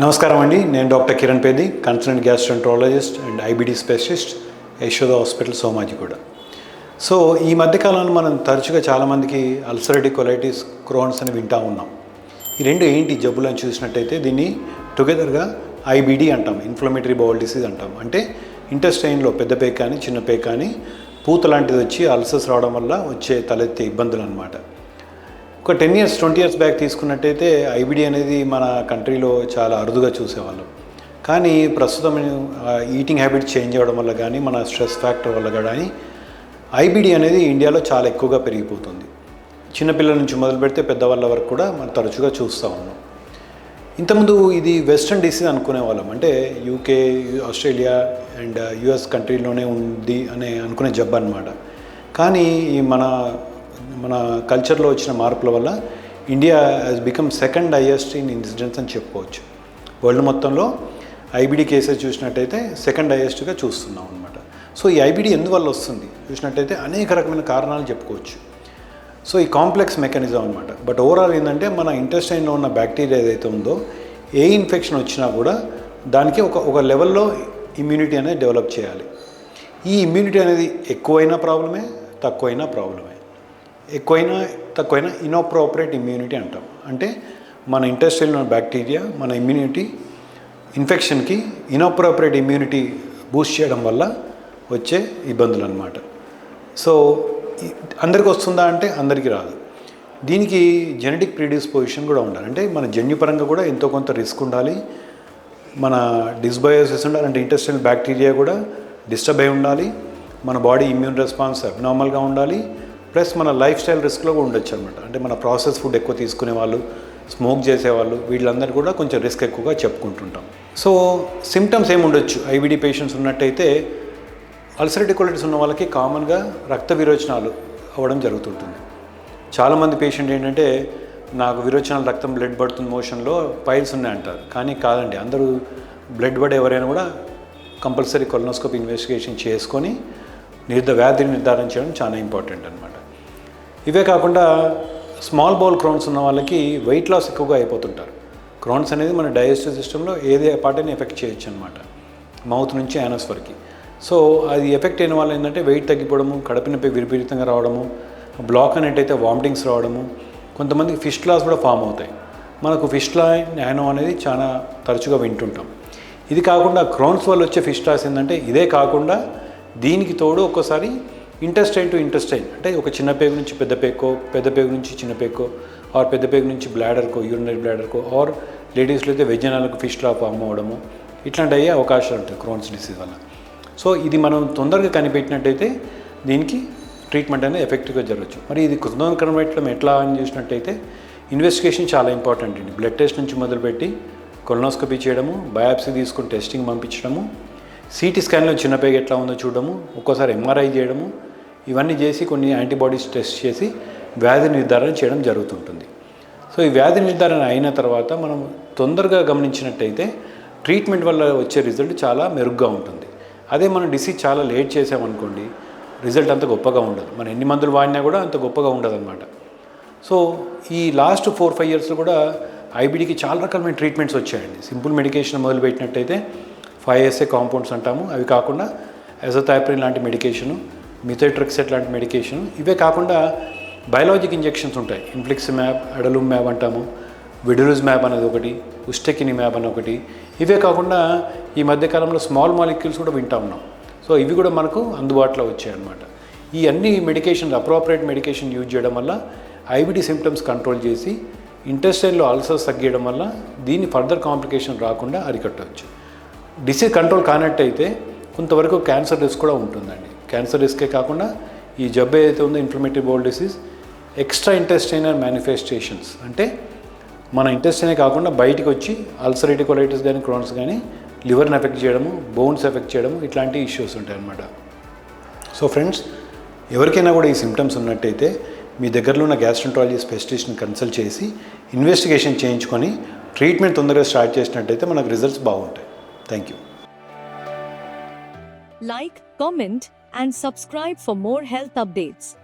నమస్కారం అండి. నేను doctor Kiran Peddi consultant gastroenterologist and IBD specialist Yashoda hospital Somajiguda so ఈ మధ్యకాలంలో మనం తరచుగా చాలామందికి అల్సరేటివ్ కొలైటిస్ క్రోన్స్ అని వింటూ ఉన్నాం. ఈ రెండు ఏంటి జబ్బులు అని చూసినట్టయితే దీన్ని టుగెదర్గా ఐబీడీ అంటాం ఇన్ఫ్లమేటరీ బౌల్ డిసీజ్ అంటాం. అంటే ఇంటెస్టైన్లో పెద్ద పేక్ కానీ చిన్న పేక్ కానీ పూత లాంటిది వచ్చి అల్సర్స్ రావడం వల్ల వచ్చే తలెత్తే ఇబ్బందులు అనమాట ఒక ten years twenty years back తీసుకున్నట్టయితే ఐబిడి అనేది మన కంట్రీలో చాలా అరుదుగా చూసేవాళ్ళం. కానీ ప్రస్తుతం ఈటింగ్ హ్యాబిట్ చేంజ్ అవ్వడం వల్ల కానీ మన స్ట్రెస్ ఫ్యాక్టర్ వల్ల కానీ ఐబిడి అనేది ఇండియాలో చాలా ఎక్కువగా పెరిగిపోతుంది. చిన్నపిల్లల నుంచి మొదలు పెడితే పెద్దవాళ్ళ వరకు కూడా మనం తరచుగా చూస్తూ ఉన్నాం. ఇంతకుముందు ఇది వెస్ట్రన్ డిసీజ్ అనుకునే వాళ్ళం అంటే యూకే ఆస్ట్రేలియా అండ్ యుఎస్ కంట్రీలోనే ఉంది అనే అనుకునే జబ్బు అనమాట కానీ ఈ మన మన కల్చర్లో వచ్చిన మార్పుల వల్ల India has become second highest in incidents అని చెప్పుకోవచ్చు. వరల్డ్ మొత్తంలో ఐబిడి కేసెస్ చూసినట్టయితే సెకండ్ హైయెస్ట్గా చూస్తున్నాం అనమాట సో ఈ ఐబిడి ఎందువల్ల వస్తుంది? చూసినట్టయితే అనేక రకమైన కారణాలు చెప్పుకోవచ్చు. సో ఈ కాంప్లెక్స్ మెకానిజం అనమాట బట్ ఓవరాల్ ఏంటంటే మన ఇంటెస్టైన్లో ఉన్న బ్యాక్టీరియా ఏదైతే ఉందో ఏ ఇన్ఫెక్షన్ వచ్చినా కూడా దానికి ఒక ఒక లెవెల్లో ఇమ్యూనిటీ అనేది డెవలప్ చేయాలి. ఈ ఇమ్యూనిటీ అనేది ఎక్కువైనా ప్రాబ్లమే తక్కువైనా ప్రాబ్లమే ఎక్కువైనా తక్కువైనా ఇనోప్రోపరేట్ ఇమ్యూనిటీ అంటాం. అంటే మన ఇంటెస్టైన్లో ఉన్న బ్యాక్టీరియా మన ఇమ్యూనిటీ ఇన్ఫెక్షన్కి ఇనోప్రోపరేట్ ఇమ్యూనిటీ బూస్ట్ చేయడం వల్ల వచ్చే ఇబ్బందులు అనమాట సో అందరికి వస్తుందా అంటే అందరికీ రాదు. దీనికి జెనెటిక్ ప్రీడిస్పోజిషన్ కూడా ఉండాలి. అంటే మన జన్యుపరంగా కూడా ఎంతో కొంత రిస్క్ ఉండాలి. మన డిస్బయోసిస్ ఉండాలి అంటే ఇంటెస్టైన్ బ్యాక్టీరియా కూడా డిస్టర్బ్ అయి ఉండాలి. మన బాడీ ఇమ్యూన్ రెస్పాన్స్ అబ్నార్మల్గా ఉండాలి. ప్లస్ మన లైఫ్ స్టైల్ రిస్క్లో కూడా ఉండొచ్చు అనమాట అంటే మన ప్రాసెస్ ఫుడ్ ఎక్కువ తీసుకునే వాళ్ళు స్మోక్ చేసేవాళ్ళు వీళ్ళందరూ కూడా కొంచెం రిస్క్ ఎక్కువగా చెప్పుకుంటుంటాం. సో సిమ్టమ్స్ ఏమి ఉండొచ్చు? ఐవిడి పేషెంట్స్ ఉన్నట్టయితే అల్సరేటివ్ కొలైటిస్ ఉన్న వాళ్ళకి కామన్గా రక్త విరోచనాలు అవ్వడం జరుగుతుంటుంది. చాలామంది పేషెంట్ ఏంటంటే నాకు విరోచనాలు రక్తం బ్లడ్ పడుతుంది మోషన్లో పైల్స్ ఉన్నాయి అంటారు కానీ కాదండి అందరూ బ్లడ్ పడే ఎవరైనా కూడా కంపల్సరీ కొలనోస్కోప్ ఇన్వెస్టిగేషన్ చేసుకొని నిర్ధ వ్యాధిని నిర్ధారణ చేయడం చాలా ఇంపార్టెంట్ అనమాట ఇవే కాకుండా స్మాల్ బౌల్ క్రౌన్స్ ఉన్న వాళ్ళకి వెయిట్ లాస్ ఎక్కువగా అయిపోతుంటారు. క్రౌన్స్ అనేది మన డైజెస్టివ్ సిస్టంలో ఏదే పార్టీని ఎఫెక్ట్ చేయొచ్చు అనమాట మౌత్ నుంచి యానస్ వరకు. సో అది ఎఫెక్ట్ అయిన వాళ్ళు ఏంటంటే వెయిట్ తగ్గిపోవడము కడుపు విపరీతంగా రావడము బ్లాక్ అనేటైతే వామిటింగ్స్ రావడము కొంతమందికి ఫిష్ లాస్ కూడా ఫామ్ అవుతాయి. మనకు ఫిష్ లా నానో అనేది చాలా తరచుగా వింటుంటాం. ఇది కాకుండా క్రోన్స్ వల్ల వచ్చే ఫిష్ లాస్ ఏంటంటే ఇదే కాకుండా దీనికి తోడు ఒక్కోసారి ఇంటెస్టైన్ టు ఇంటెస్టైన్ అంటే ఒక చిన్న పేగు నుంచి పెద్ద పేకో పెద్ద పేగు నుంచి చిన్న పేకో ఆర్ పెద్ద పేగు నుంచి బ్లాడర్కో యూరినరీ బ్లాడర్కో ఆర్ లేడీస్లో అయితే వెజ్జనాలకు ఫిష్ లా ఫామ్ ఇట్లాంటి అయ్యే అవకాశాలు ఉంటాయి క్రోన్స్ డిసీజ్ వల్ల. సో ఇది మనం తొందరగా కనిపెట్టినట్టయితే దీనికి ట్రీట్మెంట్ అనేది ఎఫెక్టివ్గా జరగచ్చు. మరి ఇది తొందరగా కనిపెట్టడం ఎట్లా అని చూసినట్టయితే ఇన్వెస్టిగేషన్ చాలా ఇంపార్టెంట్ అండి. బ్లడ్ టెస్ట్ నుంచి మొదలుపెట్టి కొలనోస్కోపీ చేయడము బయాప్సీ తీసుకుని టెస్టింగ్ పంపించడము సిటీ స్కాన్లో చిన్న పేగ ఎట్లా ఉందో చూడడము ఒక్కోసారి ఎంఆర్ఐ చేయడము ఇవన్నీ చేసి కొన్ని యాంటీబాడీస్ టెస్ట్ చేసి వ్యాధి నిర్ధారణ చేయడం జరుగుతుంటుంది. సో ఈ వ్యాధి నిర్ధారణ అయిన తర్వాత మనం తొందరగా గమనించినట్టయితే ట్రీట్మెంట్ వల్ల వచ్చే రిజల్ట్ చాలా మెరుగ్గా ఉంటుంది. అదే మనం డిసీజ్ చాలా లేట్ చేసామనుకోండి రిజల్ట్ అంత గొప్పగా ఉండదు. మనం ఎన్ని మందులు వాడినా కూడా అంత గొప్పగా ఉండదు అనమాట సో ఈ లాస్ట్ ఫోర్ ఫైవ్ ఇయర్స్లో కూడా ఐబీడీకి చాలా రకాలమైన ట్రీట్మెంట్స్ వచ్చాయండి. సింపుల్ మెడికేషన్ మొదలుపెట్టినట్టయితే ఫైవ్ ఎస్ఏ కాంపౌండ్స్ అంటాము. అవి కాకుండా ఎజోథైప్రిన్ లాంటి మెడికేషను మిథోట్రిక్సెట్ లాంటి మెడికేషన్. ఇవే కాకుండా బయలాజిక్ ఇంజెక్షన్స్ ఉంటాయి. ఇన్ఫ్లిక్స్ మ్యాప్ అడలూమ్ మ్యాప్ అంటాము. విడురుజ్ మ్యాప్ అనేది ఒకటి ఉస్టెకిని మ్యాప్ అని ఒకటి. ఇవే కాకుండా ఈ మధ్యకాలంలో స్మాల్ మాలిక్యూల్స్ కూడా వింటా ఉన్నాం. సో ఇవి కూడా మనకు అందుబాటులో వచ్చాయి అన్నమాట ఈ అన్ని మెడికేషన్స్ అప్రోపరియేట్ మెడికేషన్ యూజ్ చేయడం వల్ల ఐబిడి సిమ్టమ్స్ కంట్రోల్ చేసి ఇంటెస్టైన్లో అల్సర్స్ తగ్గియడం వల్ల దీన్ని ఫర్దర్ కాంప్లికేషన్ రాకుండా అరికట్టవచ్చు. డిసీజ్ కంట్రోల్ కానట్టయితే కొంతవరకు క్యాన్సర్ రిస్క్ కూడా ఉంటుందండి. క్యాన్సర్ రిస్కే కాకుండా ఈ జబ్బు ఏదైతే ఉందో inflammatory bowel disease extra intestinal manifestations అంటే మన ఇంటెస్టైనే కాకుండా బయటకు వచ్చి అల్సరేటివ్ కొలైటిస్ కానీ క్రోన్స్ కానీ లివర్ని ఎఫెక్ట్ చేయడము బోన్స్ ఎఫెక్ట్ చేయడము ఇట్లాంటి ఇష్యూస్ ఉంటాయి అన్నమాట. సో ఫ్రెండ్స్ ఎవరికైనా కూడా ఈ సిమ్టమ్స్ ఉన్నట్టయితే మీ దగ్గరలో ఉన్న గ్యాస్ట్రంట్రాలజీ స్పెషలిస్ట్ని కన్సల్ట్ చేసి ఇన్వెస్టిగేషన్ చేయించుకొని ట్రీట్మెంట్ తొందరగా స్టార్ట్ చేసినట్టయితే మనకు రిజల్ట్స్ బాగుంటాయి. Thank you like comment and subscribe for more health updates.